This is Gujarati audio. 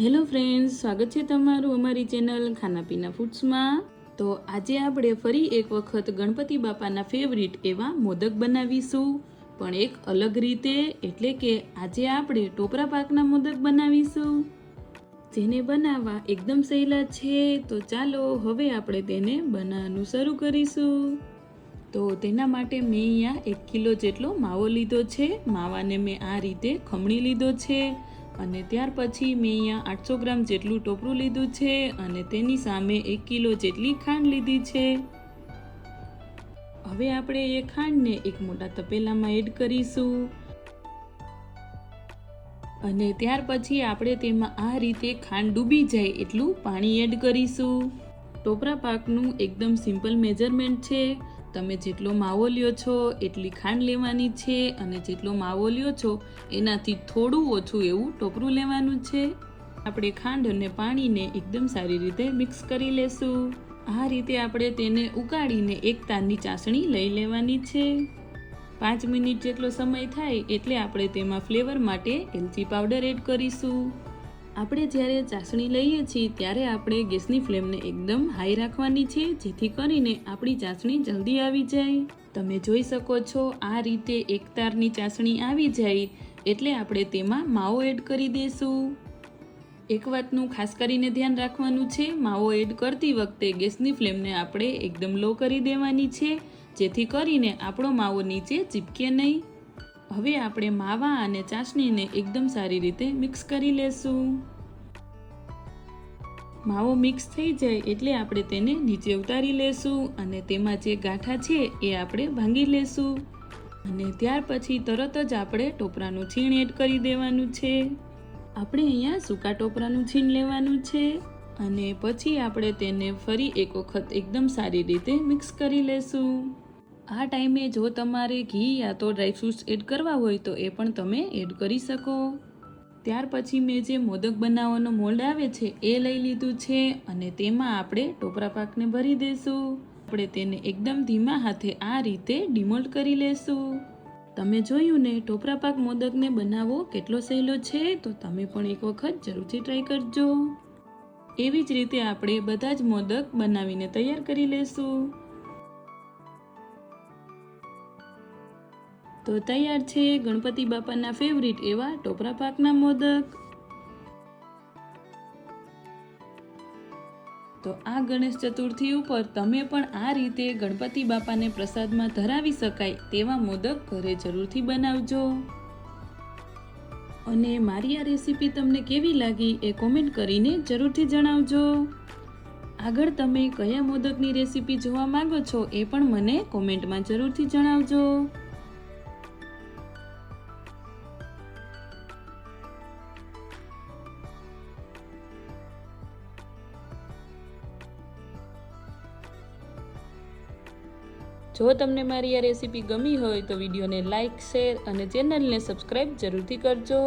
હેલો ફ્રેન્ડ્સ, સ્વાગત છે તમારું અમારી ચેનલ ખાના પીના ફૂડ્સમાં. તો આજે આપણે ફરી એક વખત ગણપતિ બાપાના ફેવરિટ એવા મોદક બનાવીશું. પણ એક અલગ રીતે, એટલે કે આજે આપણે ટોપરા પાકના મોદક બનાવીશું. જેને બનાવવા એકદમ સહેલા છે, તો ચાલો હવે આપણે તેને બનાવવાનું શરૂ કરીશું. તો તેના માટે મેં અહીંયા એક કિલો જેટલો માવો લીધો છે. માવાને મેં આ રીતે ખમણી લીધો છે. અને ત્યાર પછી મેં અહીંયા આઠસો ગ્રામ જેટલું ટોપરું લીધું છે અને તેની સામે એક કિલો જેટલી ખાંડ લીધી છે. હવે આપણે એ ખાંડને એક મોટા તપેલામાં એડ કરીશું. અને ત્યાર પછી આપણે તેમાં આ રીતે ખાંડ ડૂબી જાય એટલું પાણી એડ કરીશું. ટોપરા પાકનું એકદમ સિમ્પલ મેજરમેન્ટ છે. તમે જેટલો માવો લ્યો છો, એટલી ખાંડ લેવાની છે અને જેટલો માવો લ્યો છો, એનાથી થોડું ઓછું એવું ટોપરું લેવાનું છે. આપણે ખાંડ અને પાણીને એકદમ સારી રીતે મિક્સ કરી લેશું. આ રીતે આપણે તેને ઉકાળીને એક તારની ચાસણી લઈ લેવાની છે. પાંચ મિનિટ જેટલો સમય થાય એટલે આપણે તેમાં ફ્લેવર માટે એલચી પાવડર એડ કરીશું. આપણે જ્યારે ચાસણી લઈએ છીએ, ત્યારે આપણે ગેસની ફ્લેમને એકદમ હાઈ રાખવાની છે, જેથી કરીને આપણી ચાસણી જલ્દી આવી જાય. તમે જોઈ શકો છો, આ રીતે એક તારની ચાસણી આવી જાય, એટલે આપણે તેમાં માવો એડ કરી દઈશું એક વાતનું ખાસ કરીને ધ્યાન રાખવાનું છે, માવો એડ કરતી વખતે ગેસની ફ્લેમને આપણે એકદમ લો કરી દેવાની છે, જેથી કરીને આપણો માવો નીચે ચીપકે નહીં. હવે આપણે માવા અને ચાસણીને એકદમ સારી રીતે મિક્સ કરી લેશું. માવો મિક્સ થઈ જાય એટલે આપણે તેને નીચે ઉતારી લેશું અને તેમાં જે ગાંઠા છે એ આપણે ભાંગી લેશું. અને ત્યાર પછી તરત જ આપણે ટોપરાનું છીણ એડ કરી દેવાનું છે. આપણે અહીંયા સૂકા ટોપરાનું છીણ લેવાનું છે અને પછી આપણે તેને ફરી એક વખત એકદમ સારી રીતે મિક્સ કરી લેશું. આ ટાઈમે જો તમારે ઘી યા તો ડ્રાયફ્રૂટ્સ એડ કરવા હોય તો એ પણ તમે એડ કરી શકો. ત્યાર પછી મેં જે મોદક બનાવવાનો મોલ્ડ આવે છે એ લઈ લીધું છે અને તેમાં આપણે ટોપરા પાકને ભરી દઈશું આપણે તેને એકદમ ધીમા હાથે આ રીતે ડિમોલ્ડ કરી લેશું. તમે જોયું ને ટોપરા પાક મોદકને બનાવવો કેટલો સહેલો છે તો તમે પણ એક વખત જરૂરથી ટ્રાય કરજો. એવી જ રીતે આપણે બધા જ મોદક બનાવીને તૈયાર કરી લેશું. તો તૈયાર છે ગણપતિ બાપાના ફેવરિટ એવા ટોપરા પાકના મોદક. તો આ ગણેશ ચતુર્થી ઉપર તમે પણ આ રીતે ગણપતિ બાપાને પ્રસાદમાં ધરાવી શકાય તેવા મોદક ઘરે જરૂરથી બનાવજો. અને મારી આ રેસીપી તમને કેવી લાગી એ કોમેન્ટ કરીને જરૂરથી જણાવજો. આગળ તમે કયા મોદકની રેસીપી જોવા માંગો છો એ પણ મને કોમેન્ટમાં જરૂરથી જણાવજો. જો તમને મારી આ રેસીપી ગમી હોય તો વિડીયોને લાઇક, શેર અને ચેનલને સબસ્ક્રાઈબ જરૂરથી કરજો.